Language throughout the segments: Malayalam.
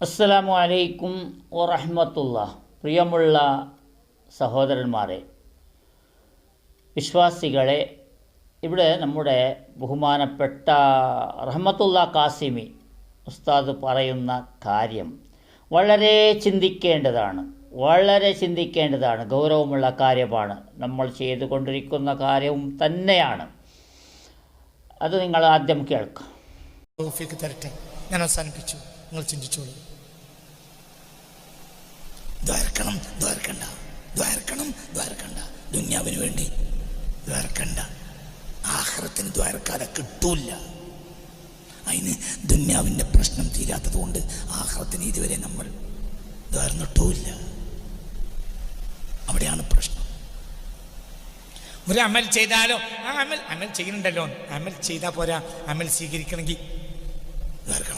അസ്സലാമു അലൈക്കും വറഹമത്തുള്ള. പ്രിയമുള്ള സഹോദരന്മാരെ വിശ്വാസികളെ ഇവിടെ നമ്മുടെ ബഹുമാനപ്പെട്ട റഹ്മത്തുള്ള കാസിമി ഉസ്താദ് പറയുന്ന കാര്യം വളരെ ചിന്തിക്കേണ്ടതാണ്. വളരെ ചിന്തിക്കേണ്ടതാണ്. ഗൗരവമുള്ള കാര്യമാണ്. നമ്മൾ ചെയ്തുകൊണ്ടിരിക്കുന്ന കാര്യവും തന്നെയാണ്. അത് നിങ്ങൾ ആദ്യം കേൾക്കാം. തരട്ടെ. ഞാൻ അവസാനിപ്പിച്ചു. നിങ്ങൾ ചിന്തിച്ചോളൂ. ദ്വാരക്കണം ദ്വാരക്കണ്ട ദ്വാരക്കണം ദ്വാരക്കണ്ട. ദുന്യാവിന് വേണ്ടി ദ്വാരക്കണ്ട. ആഹ്റത്തിന് ദ്വാരക്കാതെ കിട്ടൂല്ല. അതിന് ദുന്യാവിന്റെ പ്രശ്നം തീരാത്തത് കൊണ്ട് ആഹ്റത്തിന് ഇതുവരെ നമ്മൾ ദ്വാരന്നിട്ടുമില്ല അവിടെയാണ് പ്രശ്നം. ഒരു അമൽ ചെയ്താലോ? ആ അമൽ അമൽ ചെയ്യുന്നുണ്ടല്ലോ. അമൽ ചെയ്താൽ പോരാ. അമൽ സ്വീകരിക്കണമെങ്കിൽ വേർക്കണം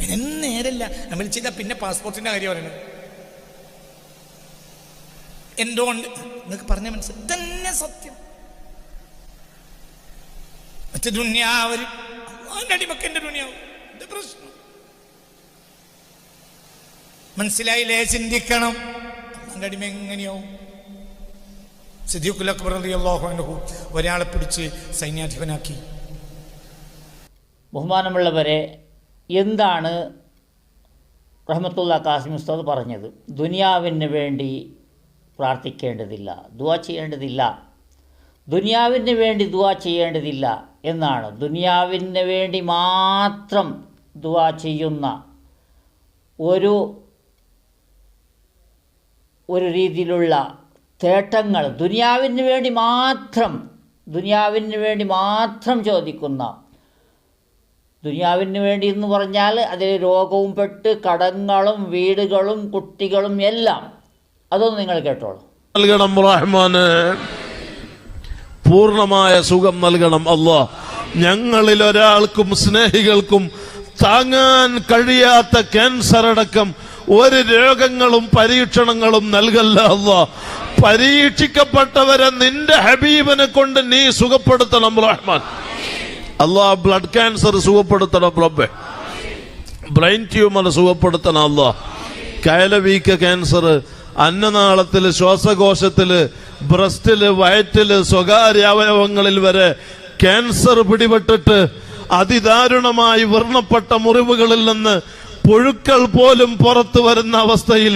ഇതിന് നേരല്ല. നമ്മൾ ചെയ്താൽ പിന്നെ പാസ്പോർട്ടിന്റെ കാര്യം പറയുന്നത് എന്തുകൊണ്ട്? എന്നൊക്കെ പറഞ്ഞ മനസ്സിൽ തന്നെ സത്യം. മറ്റു ദുന്യാവരും അതിന്റെ ദുന്യാവും ദുന്യാവ് ഇത് പ്രശ്നം? മനസ്സിലായില്ലേ? ചിന്തിക്കണം. അടിമ അക്ബർ റളിയല്ലാഹു അൻഹു ഒരാളെ പിടിച്ച് സൈന്യാധിപനാക്കി. ബഹുമാനമുള്ളവരെ എന്താണ് റഹ്മത്തുള്ള കാസിം ഉസ്താദ് പറഞ്ഞത്? ദുനിയാവിന് വേണ്ടി പ്രാർത്ഥിക്കേണ്ടതില്ല ദുവാ ചെയ്യേണ്ടതില്ല. ദുനിയാവിന് വേണ്ടി ദുവാ ചെയ്യേണ്ടതില്ല എന്നാണ്. ദുനിയാവിന് വേണ്ടി മാത്രം ദുവാ ചെയ്യുന്ന ഒരു ഒരു രീതിയിലുള്ള തേട്ടങ്ങൾ ദുനിയാവിന് വേണ്ടി മാത്രം ദുനിയാവിന് വേണ്ടി മാത്രം ചോദിക്കുന്ന ദുനിയാവിന് വേണ്ടി എന്ന് പറഞ്ഞാൽ അതിൽ രോഗവും പെട്ട് കടങ്ങളും വീടുകളും കുട്ടികളും എല്ലാം. അതൊന്നും നിങ്ങൾ കേട്ടോളൂ. പൂർണമായ സുഖം നൽകണം അല്ലോ ഞങ്ങളിൽ ഒരാൾക്കും സ്നേഹികൾക്കും താങ്ങാൻ കഴിയാത്ത ക്യാൻസർ അടക്കം ഒരു രോഗങ്ങളും പരീക്ഷണങ്ങളും നൽകല്ല അല്ലോ പരീക്ഷിക്കപ്പെട്ടവരെ നിന്റെ ഹബീബിനെ കൊണ്ട് നീ സുഖപ്പെടുത്തണം റഹ്മാൻ. അല്ലാ ബ്ലഡ് ക്യാൻസർ സുഖപ്പെടുത്തണം റബ്ബെ. ബ്രെയിൻ ട്യൂമർ സുഖപ്പെടുത്തണം അള്ളാ കയലവീക്ക ക്യാൻസർ അന്നനാളത്തിൽ ശ്വാസകോശത്തിൽ ബ്രസ്റ്റിൽ വയറ്റിൽ സ്വകാര്യ അവയവങ്ങളിൽ വരെ ക്യാൻസർ പിടിപെട്ടിട്ട് അതിദാരുണമായി വർണപ്പെട്ട മുറിവുകളിൽ നിന്ന് പുഴുക്കൾ പോലും പുറത്തു വരുന്ന അവസ്ഥയിൽ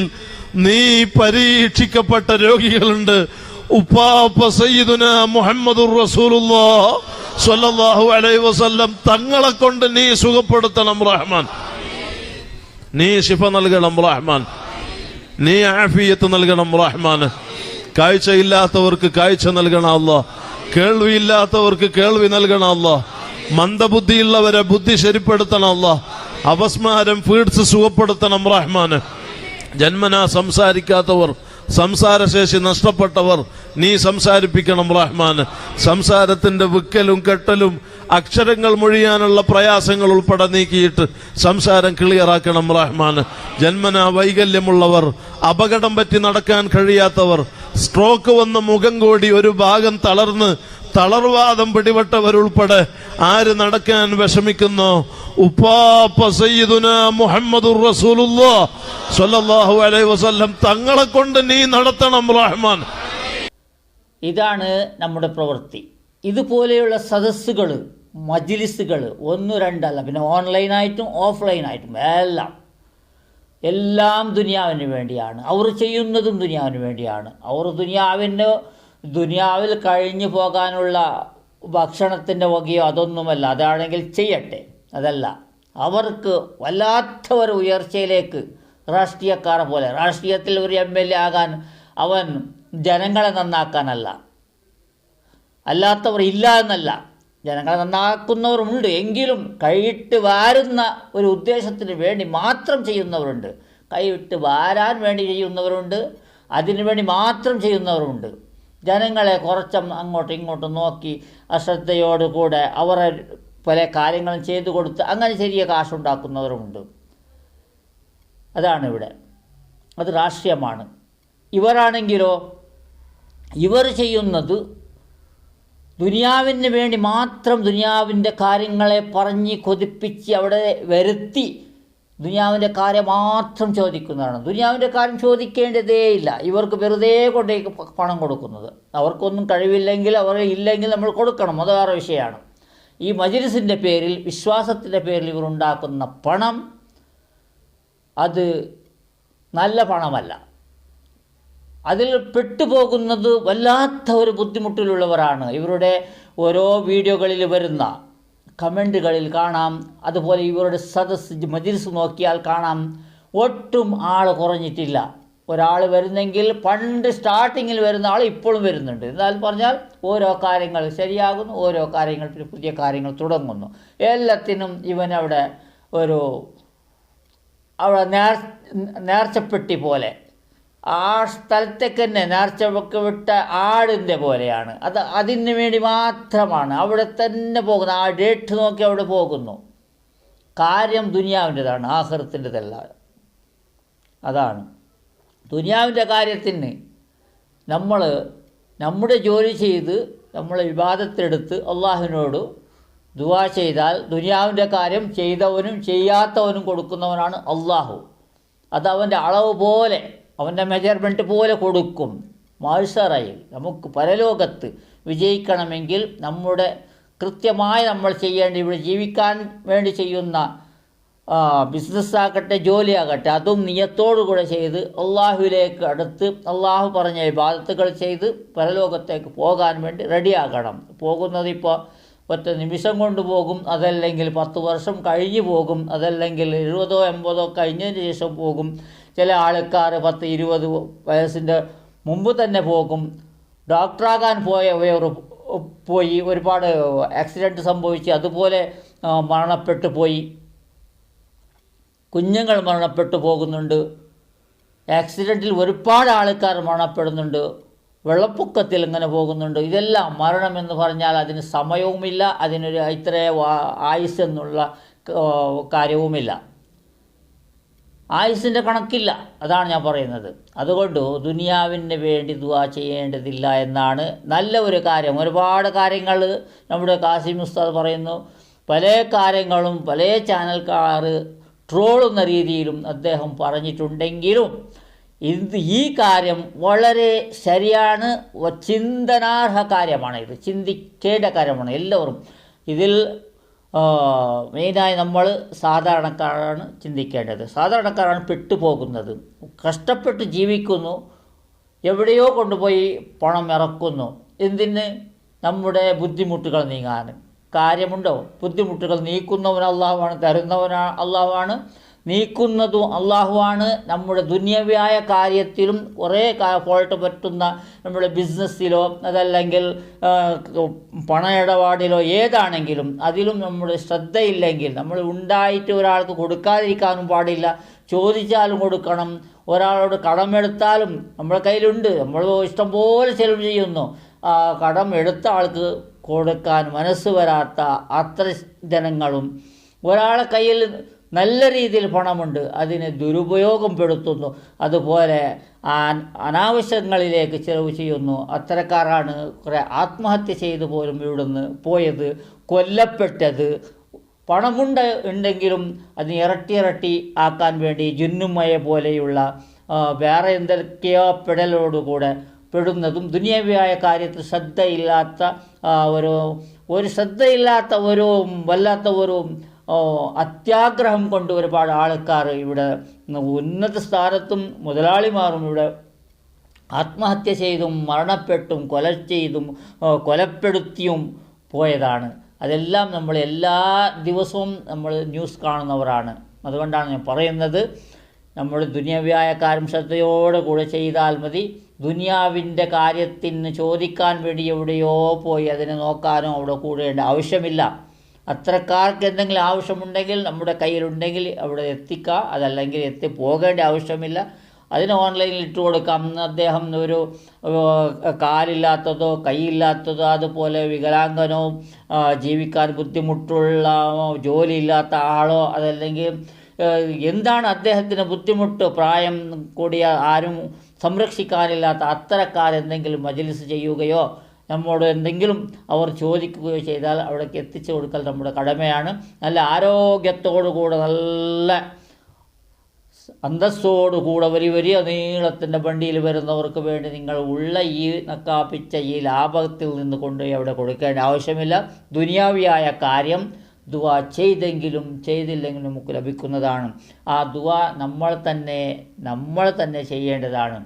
നീ പരീക്ഷിക്കപ്പെട്ട രോഗികളുണ്ട്. ഉപ്പാപ്പ സയ്യിദുന മുഹമ്മദുർ റസൂലുള്ളാഹ്. സ്വല്ലല്ലാഹു അലൈ വസല്ലം തങ്ങളെ കൊണ്ട് നീ സുഖപ്പെടുത്തണം റഹ്മാൻ. നീ ശിഫ നൽകണം റഹ്മാൻ. നീ ആഫിയത്ത് നൽകണം റഹ്മാൻ. കാഴ്ചയില്ലാത്തവർക്ക് കാഴ്ച നൽകണം അല്ല കേൾവിയില്ലാത്തവർക്ക് കേൾവി നൽകണം അല്ല മന്ദബുദ്ധിയുള്ളവരെ ബുദ്ധി ശരിപ്പെടുത്തണം അല്ല അപസ്മാരം ഫീഡ്സ് സുഖപ്പെടുത്തണം റഹ്മാൻ. ജന്മനാ സംസാരിക്കാത്തവർ സംസാരശേഷി നഷ്ടപ്പെട്ടവർ നീ സംസാരിപ്പിക്കണം റഹ്മാൻ. സംസാരത്തിന്റെ വിക്കലും കെട്ടലും അക്ഷരങ്ങൾ മൊഴിയാനുള്ള പ്രയാസങ്ങൾ ഉൾപ്പെടെ നീക്കിയിട്ട് സംസാരം ക്ലിയറാക്കണം റഹ്മാൻ. ജന്മനാ വൈകല്യമുള്ളവർ അപകടം പറ്റി നടക്കാൻ കഴിയാത്തവർ സ്ട്രോക്ക് വന്ന മുഖം കൂടി ഒരു ഭാഗം തളർന്ന് തളർവാദം പിടിപെട്ടവരുൾപ്പെടെ ആര് നടക്കാൻ വിഷമിക്കുന്നു? സല്ലല്ലാഹു അലൈഹി വസല്ലം. തങ്ങളെ കൊണ്ട് നീ നടത്തണം റഹ്മാൻ. ഇതാണ് നമ്മുടെ പ്രവൃത്തി. ഇതുപോലെയുള്ള സദസ്സുകൾ മജിലിസുകൾ ഒന്ന് രണ്ടല്ല പിന്നെ ഓൺലൈനായിട്ടും ഓഫ്ലൈനായിട്ടും എല്ലാം. എല്ലാം ദുനിയാവിന് വേണ്ടിയാണ്. അവർ ചെയ്യുന്നതും ദുനിയാവിന് വേണ്ടിയാണ്. അവർ ദുനിയാവിന് ദുനിയാവിൽ കഴിഞ്ഞു പോകാനുള്ള ഭക്ഷണത്തിന്റെ വകയോ അതൊന്നുമല്ല. അതാണെങ്കിൽ ചെയ്യട്ടെ. അതല്ല. അവർക്ക് വല്ലാത്ത ഒരു ഉയർച്ചയിലേക്ക് രാഷ്ട്രീയക്കാരെ പോലെ രാഷ്ട്രീയത്തിൽ ഒരു എം എൽ എ ആകാൻ അവൻ ജനങ്ങളെ നന്നാക്കാനല്ല. അല്ലാത്തവർ ഇല്ല എന്നല്ല. ജനങ്ങളെ നന്നാക്കുന്നവരുണ്ട്. എങ്കിലും കൈയിട്ട് വാരുന്ന ഒരു ഉദ്ദേശത്തിന് വേണ്ടി മാത്രം ചെയ്യുന്നവരുണ്ട്. കൈവിട്ട് വാരാൻ വേണ്ടി ചെയ്യുന്നവരുണ്ട്. അതിനു വേണ്ടി മാത്രം ചെയ്യുന്നവരുണ്ട്. ജനങ്ങളെ കുറച്ചും അങ്ങോട്ടും ഇങ്ങോട്ടും നോക്കി അശ്രദ്ധയോടുകൂടെ അവരെ പല കാര്യങ്ങളും ചെയ്തു കൊടുത്ത് അങ്ങനെ ചെറിയ കാശുണ്ടാക്കുന്നവരുമുണ്ട്. അതാണ് ഇവിടെ. അത് രാഷ്ട്രീയമാണ്. ഇവരാണെങ്കിലോ ഇവർ ചെയ്യുന്നത് ദുനിയാവിന് വേണ്ടി മാത്രം ദുനിയാവിന്റെ കാര്യങ്ങളെ പറഞ്ഞ് കൊതിപ്പിച്ച് അവിടെ വരുത്തി ദുനിയാവിന്റെ കാര്യം മാത്രം ചോദിക്കുന്നതാണ്. ദുനിയാവിന്റെ കാര്യം ചോദിക്കേണ്ടതേയില്ല ഇവർക്ക് വെറുതെ കൊണ്ടേക്ക് പണം കൊടുക്കുന്നത്. അവർക്കൊന്നും കഴിവില്ലെങ്കിൽ അവർ ഇല്ലെങ്കിൽ നമ്മൾ കൊടുക്കണം. അത് വേറെ വിഷയമാണ്. ഈ മജിലിസിന്റെ പേരിൽ വിശ്വാസത്തിന്റെ പേരിൽ ഇവർ ഉണ്ടാക്കുന്ന പണം അത് നല്ല പണമല്ല. അതിൽ പെട്ടുപോകുന്നത് വല്ലാത്ത ഒരു ബുദ്ധിമുട്ടിലുള്ളവരാണ്. ഇവരുടെ ഓരോ വീഡിയോകളിൽ വരുന്ന കമന്റുകളിൽ കാണാം. അതുപോലെ ഇവരുടെ സദസ് മജിൽസ് നോക്കിയാൽ കാണാം. ഒട്ടും ആൾ കുറഞ്ഞിട്ടില്ല. ഒരാൾ വരുന്നെങ്കിൽ പണ്ട് സ്റ്റാർട്ടിങ്ങിൽ വരുന്ന ആൾ ഇപ്പോഴും വരുന്നുണ്ട്. എന്നാൽ പറഞ്ഞാൽ ഓരോ കാര്യങ്ങൾ ശരിയാകുന്നു ഓരോ കാര്യങ്ങൾ പിന്നെ പുതിയ കാര്യങ്ങൾ തുടങ്ങുന്നു. എല്ലാത്തിനും ഇവൻ അവിടെ ഒരു അവിടെ നേർ നേർച്ചപ്പെട്ടി പോലെ ആ സ്ഥലത്തേക്ക് തന്നെ നേർച്ച വെക്ക് വിട്ട ആടിന്റെ പോലെയാണ്. അത് അതിന് വേണ്ടി മാത്രമാണ് അവിടെ തന്നെ പോകുന്നത്. ആ ഡേറ്റ് നോക്കി അവിടെ പോകുന്നു. കാര്യം ദുനിയാവിന്റെതാണ് ആഹൃത്തിന്റെതല്ല അതാണ്. ദുനിയാവിന്റെ കാര്യത്തിന് നമ്മൾ നമ്മുടെ ജോലി ചെയ്ത് നമ്മൾ വിവാദത്തെടുത്ത് അള്ളാഹുവിനോട് ദുവാ ചെയ്താൽ ദുനിയാവിന്റെ കാര്യം ചെയ്തവനും ചെയ്യാത്തവനും കൊടുക്കുന്നവനാണ് അള്ളാഹു. അത് അവന്റെ അളവ് പോലെ അവന്റെ മെജർമെന്റ് പോലെ കൊടുക്കും. മാഴ്സറായി. നമുക്ക് പരലോകത്ത് വിജയിക്കണമെങ്കിൽ നമ്മുടെ കൃത്യമായി നമ്മൾ ചെയ്യേണ്ട ഇവിടെ ജീവിക്കാൻ വേണ്ടി ചെയ്യുന്ന ബിസിനസ്സാകട്ടെ ജോലിയാകട്ടെ അതും നിയത്തോടു കൂടെ ചെയ്ത് അള്ളാഹുവിലേക്ക് അടുത്ത് അള്ളാഹു പറഞ്ഞ ഇബാദത്തുകൾ ചെയ്ത് പരലോകത്തേക്ക് പോകാൻ വേണ്ടി റെഡിയാകണം പോകുന്നത് ഇപ്പോൾ ഒറ്റ നിമിഷം കൊണ്ട് പോകും അതല്ലെങ്കിൽ പത്ത് വർഷം കഴിഞ്ഞു പോകും അതല്ലെങ്കിൽ എഴുപതോ എൺപതോ കഴിഞ്ഞതിന് ശേഷം പോകും. ചില ആൾക്കാർ പത്ത് ഇരുപത് വയസ്സിന്റെ മുമ്പ് തന്നെ പോകും. ഡോക്ടറാകാൻ പോയവർ പോയി ഒരുപാട് ആക്സിഡന്റ് സംഭവിച്ച് അതുപോലെ മരണപ്പെട്ടു പോയി. കുഞ്ഞുങ്ങൾ മരണപ്പെട്ടു പോകുന്നുണ്ട്. ആക്സിഡന്റിൽ ഒരുപാട് ആൾക്കാർ മരണപ്പെടുന്നുണ്ട്. വെള്ളപ്പൊക്കത്തിൽ ഇങ്ങനെ പോകുന്നുണ്ട്. ഇതെല്ലാം മരണം എന്ന് പറഞ്ഞാൽ അതിന് സമയവുമില്ല അതിനൊരു ഇത്ര ആയുസ് എന്നുള്ള കാര്യവുമില്ല. ആയുസിന്റെ കണക്കില്ല അതാണ് ഞാൻ പറയുന്നത്. അതുകൊണ്ട് ദുനിയാവിന് വേണ്ടി ദുവാ ചെയ്യേണ്ടതില്ല എന്നാണ് നല്ല ഒരു കാര്യം. ഒരുപാട് കാര്യങ്ങൾ നമ്മുടെ കാസിം ഉസ്താദ് പറയുന്നു. പല കാര്യങ്ങളും പല ചാനൽക്കാർ ട്രോളുന്ന രീതിയിലും അദ്ദേഹം പറഞ്ഞിട്ടുണ്ടെങ്കിലും ഇത് ഈ കാര്യം വളരെ ശരിയാണ് ചിന്തനാർഹ കാര്യമാണ് ഇത്. ചിന്തിക്കേണ്ട കാര്യമാണ്. എല്ലാവരും ഇതിൽ മെയിനായി നമ്മൾ സാധാരണക്കാരാണ് ചിന്തിക്കേണ്ടത്. സാധാരണക്കാരാണ് പെട്ടുപോകുന്നത്. കഷ്ടപ്പെട്ട് ജീവിക്കുന്നു. എവിടെയോ കൊണ്ടുപോയി പണം ഇറക്കുന്നു. എന്തിന്? നമ്മുടെ ബുദ്ധിമുട്ടുകൾ നീങ്ങാൻ. കാര്യമുണ്ടോ? ബുദ്ധിമുട്ടുകൾ നീക്കുന്നവൻ അള്ളാഹുവാണ് തരുന്നവനാണ് അള്ളാഹുവാണ്. നീക്കുന്നതും അള്ളാഹുവാണ്. നമ്മുടെ ദുന്യവ്യായ കാര്യത്തിലും കുറേ ഫോൾട്ട് പറ്റുന്ന നമ്മുടെ ബിസിനസ്സിലോ അതല്ലെങ്കിൽ പണ ഇടപാടിലോ ഏതാണെങ്കിലും അതിലും നമ്മുടെ ശ്രദ്ധയില്ലെങ്കിൽ നമ്മൾ ഉണ്ടായിട്ട് ഒരാൾക്ക് കൊടുക്കാതിരിക്കാനും പാടില്ല. ചോദിച്ചാലും കൊടുക്കണം. ഒരാളോട് കടമെടുത്താലും നമ്മുടെ കയ്യിലുണ്ട്. നമ്മൾ ഇഷ്ടം പോലെ ചെലവ് ചെയ്യുന്നു. കടം എടുത്ത ആൾക്ക് കൊടുക്കാൻ മനസ്സ് വരാത്ത അത്ര ജനങ്ങളും ഒരാളെ കയ്യിൽ നല്ല രീതിയിൽ പണമുണ്ട്. അതിനെ ദുരുപയോഗപ്പെടുത്തുന്നു. അതുപോലെ അനാവശ്യങ്ങളിലേക്ക് ചിലവ് ചെയ്യുന്നു. അത്തരക്കാരാണ് കുറേ ആത്മഹത്യ ചെയ്തു പോലും ഇവിടുന്ന് പോയത് കൊല്ലപ്പെട്ടത്. പണമുണ്ട് ഉണ്ടെങ്കിലും അത് ഇരട്ടി ഇരട്ടി ആക്കാൻ വേണ്ടി ജുന്നുമയ പോലെയുള്ള വേറെ എന്തൊക്കെയോ പെടലോടുകൂടെ പെടുന്നതും ദുനിയവിയായ കാര്യത്തിൽ ശ്രദ്ധയില്ലാത്ത ഒരു ഒരു ശ്രദ്ധയില്ലാത്ത ഒരു വല്ലാത്ത ഒരു അത്യാഗ്രഹം കൊണ്ട് ഒരുപാട് ആൾക്കാർ ഇവിടെ ഉന്നത സ്ഥാനത്തും മുതലാളിമാരും ഇവിടെ ആത്മഹത്യ ചെയ്തും മരണപ്പെട്ടും കൊല ചെയ്തും കൊലപ്പെടുത്തിയും പോയതാണ്. അതെല്ലാം നമ്മൾ എല്ലാ ദിവസവും നമ്മൾ ന്യൂസ് കാണുന്നവരാണ്. അതുകൊണ്ടാണ് ഞാൻ പറയുന്നത് നമ്മൾ ദുനിയാവ്യായ കാര്യം ശ്രദ്ധയോടെ കൂടെ ചെയ്താൽ മതി. ദുനിയാവിന്റെ കാര്യത്തിന് ചോദിക്കാൻ വേണ്ടി എവിടെയോ പോയി അതിനെ നോക്കാനോ അവിടെ കൂടേണ്ട ആവശ്യമില്ല. അത്രക്കാർക്ക് എന്തെങ്കിലും ആവശ്യമുണ്ടെങ്കിൽ നമ്മുടെ കയ്യിലുണ്ടെങ്കിൽ അവിടെ എത്തിക്കുക അതല്ലെങ്കിൽ എത്തി പോകേണ്ട ആവശ്യമില്ല. അതിന് ഓൺലൈനിൽ ഇട്ട് കൊടുക്കാം. അദ്ദേഹം ഒരു കാലില്ലാത്തതോ കൈയില്ലാത്തതോ അതുപോലെ വികലാംഗനോ ജീവിക്കാൻ ബുദ്ധിമുട്ടുള്ള ജോലിയില്ലാത്ത ആളോ അതല്ലെങ്കിൽ എന്താണ് അദ്ദേഹത്തിന് ബുദ്ധിമുട്ട്? പ്രായം കൂടിയ ആരും സംരക്ഷിക്കാനില്ലാത്ത അത്തരക്കാരെന്തെങ്കിലും മജലിസ് ചെയ്യുകയോ നമ്മോട് എന്തെങ്കിലും അവർ ചോദിക്കുകയോ ചെയ്താൽ അവിടേക്ക് എത്തിച്ചു കൊടുക്കൽ നമ്മുടെ കടമയാണ്. നല്ല ആരോഗ്യത്തോടു കൂടെ നല്ല അന്തസ്സോടുകൂടെ വലിയ വലിയ നീളത്തിന്റെ വണ്ടിയിൽ വരുന്നവർക്ക് വേണ്ടി നിങ്ങൾ ഉള്ള ഈ നക്കാപ്പിച്ച ഈ ലാഭത്തിൽ നിന്ന് കൊണ്ടുപോയി അവിടെ കൊടുക്കേണ്ട ആവശ്യമില്ല. ദുനിയാവിയായ കാര്യം ദുവ ചെയ്തെങ്കിലും ചെയ്തില്ലെങ്കിലും നമുക്ക് ലഭിക്കുന്നതാണ്. ആ ദുവ നമ്മൾ തന്നെ നമ്മൾ തന്നെ ചെയ്യേണ്ടതാണ്.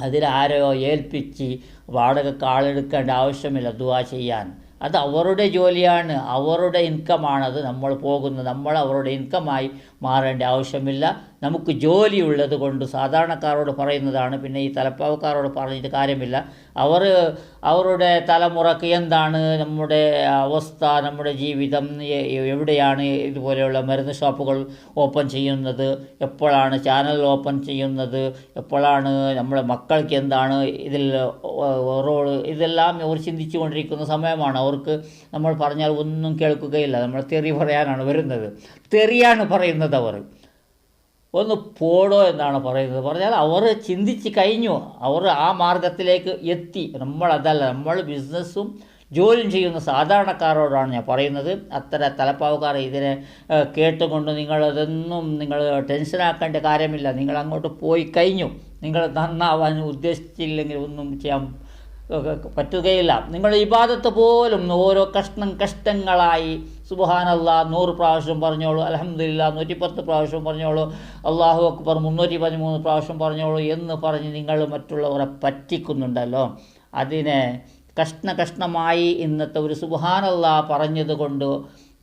അതിലാരെയോ ഏൽപ്പിച്ച് വാടകയ്ക്ക് ആളെടുക്കേണ്ട ആവശ്യമില്ല ദുആ ചെയ്യാൻ. അത് അവരുടെ ജോലിയാണ് അവരുടെ ഇൻകമാണ് അത് നമ്മൾ പോകുന്നത് നമ്മൾ അവരുടെ ഇൻകമായി മാറേണ്ട ആവശ്യമില്ല. നമുക്ക് ജോലിയുള്ളത് കൊണ്ട് സാധാരണക്കാരോട് പറയുന്നതാണ്. പിന്നെ ഈ തലപ്പാവക്കാരോട് പറഞ്ഞിട്ട് കാര്യമില്ല. അവർ അവരുടെ തലമുറയ്ക്ക് എന്താണ്? നമ്മുടെ അവസ്ഥ നമ്മുടെ ജീവിതം എവിടെയാണ് ഇതുപോലെയുള്ള മരുന്ന് ഷോപ്പുകൾ ഓപ്പൺ ചെയ്യുന്നത്? എപ്പോഴാണ് ചാനൽ ഓപ്പൺ ചെയ്യുന്നത്? എപ്പോഴാണ് നമ്മുടെ മക്കൾക്ക് എന്താണ് ഇതിൽ റോൾ? ഇതെല്ലാം അവർ ചിന്തിച്ചു കൊണ്ടിരിക്കുന്ന സമയമാണ്. അവർക്ക് നമ്മൾ പറഞ്ഞാൽ ഒന്നും കേൾക്കുകയില്ല. നമ്മൾ തെറി പറയാനാണ് വരുന്നത്. തെറിയാണ് പറയുന്നത് അവർ. ഒന്ന് പോടോ എന്നാണ് പറയുന്നത്. പറഞ്ഞാൽ അവർ ചിന്തിച്ച് കഴിഞ്ഞു. അവർ ആ മാർഗത്തിലേക്ക് എത്തി. നമ്മളതല്ല നമ്മൾ ബിസിനസ്സും ജോലിയും ചെയ്യുന്ന സാധാരണക്കാരോടാണ് ഞാൻ പറയുന്നത്. അത്ര തലപ്പാവുകാർ ഇതിനെ കേട്ടുകൊണ്ട് നിങ്ങളതൊന്നും നിങ്ങൾ ടെൻഷനാക്കേണ്ട കാര്യമില്ല. നിങ്ങൾ അങ്ങോട്ട് പോയി കഴിഞ്ഞു. നിങ്ങൾ നന്നാവാൻ ഉദ്ദേശിച്ചില്ലെങ്കിൽ ഒന്നും ചെയ്യാൻ പറ്റുകയില്ല. നിങ്ങൾ ഇബാദത്ത് പോലും ഓരോ കഷ്ണം കഷ്ടങ്ങളായി സുബഹാനല്ല നൂറ് പ്രാവശ്യം പറഞ്ഞോളൂ അലഹമില്ല നൂറ്റിപ്പത്ത് പ്രാവശ്യം പറഞ്ഞോളൂ അള്ളാഹു അക്ബർ മുന്നൂറ്റി പതിമൂന്ന് പ്രാവശ്യം പറഞ്ഞോളൂ എന്ന് പറഞ്ഞ് നിങ്ങൾ മറ്റുള്ളവരെ പറ്റിക്കുന്നുണ്ടല്ലോ. അതിനെ കഷ്ണ കഷ്ണമായി ഇന്നത്തെ ഒരു സുബഹാനല്ല പറഞ്ഞത് കൊണ്ട്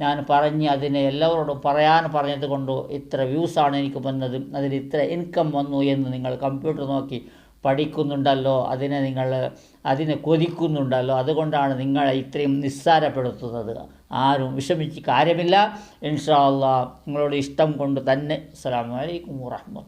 ഞാൻ പറഞ്ഞ് അതിനെ എല്ലാവരോടും പറയാൻ പറഞ്ഞത് കൊണ്ട് ഇത്ര വ്യൂസാണ് എനിക്ക് വന്നത്. അതിൽ ഇത്ര ഇൻകം വന്നു എന്ന് നിങ്ങൾ കമ്പ്യൂട്ടർ നോക്കി പഠിക്കുന്നുണ്ടല്ലോ അതിനെ നിങ്ങൾ അതിനെ കൊതിക്കുന്നുണ്ടല്ലോ അതുകൊണ്ടാണ് നിങ്ങളെ ഇത്രയും നിസ്സാരപ്പെടുത്തുന്നത്. ആരും വിഷമിച്ച് കാര്യമില്ല. ഇൻഷാ അള്ളാ നിങ്ങളുടെ ഇഷ്ടം കൊണ്ട് തന്നെ. അസ്സാം വലൈക്കും വാഹമത്ത്